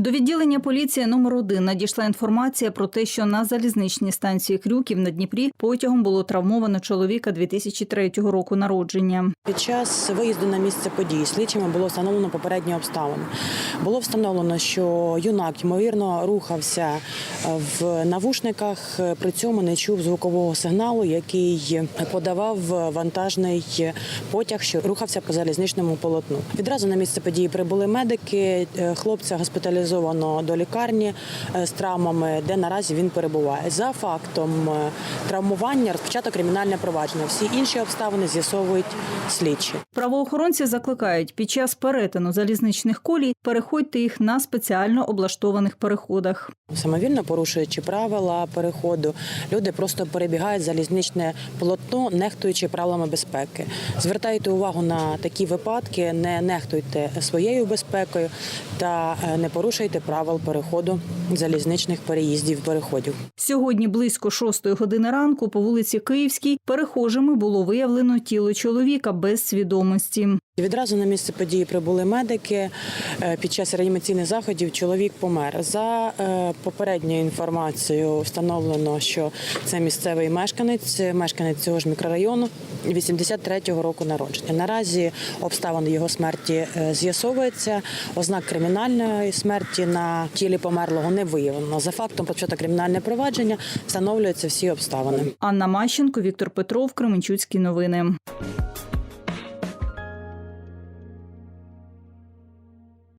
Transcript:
До відділення поліції номер 1 надійшла інформація про те, що на залізничній станції Крюків на Дніпрі потягом було травмовано чоловіка 2003 року народження. Під час виїзду на місце події слідчими було встановлено попередні обставини. Було встановлено, що юнак ймовірно рухався в навушниках, при цьому не чув звукового сигналу, який подавав вантажний потяг, що рухався по залізничному полотну. Відразу на місце події прибули медики. Е, Хлопця госпіталізовано до лікарні е, з травмами, де наразі він перебуває. За фактом е, травмування розпочато кримінальне провадження. Всі інші обставини з'ясовують слідчі. Правоохоронці закликають під час перетину залізничних колій переходьте їх на спеціально облаштованих переходах. Самовільно порушуючи правила переходу, люди просто перебігають залізничне полотно, нехтуючи правилами безпеки. Звертайте увагу на такі випадки, не нехтуйте своєю безпекою та е, не порушуйте правил переходу залізничних переїздів переходів. Сьогодні близько шостої години ранку по вулиці Київській перехожими було виявлено тіло чоловіка без свідомості. Відразу на місце події прибули медики. Е, Під час реанімаційних заходів чоловік помер. За е, попередньою інформацією встановлено, що це місцевий мешканець, мешканець цього ж мікрорайону 83-го року народження. Наразі обставини його смерті е, з'ясовуються. Ознак кримінальної смерті на тілі померлого не виявлено. За фактом почато кримінальне провадження встановлюються всі обставини. Анна Мащенко, Віктор Петров, Кременчуцькі новини.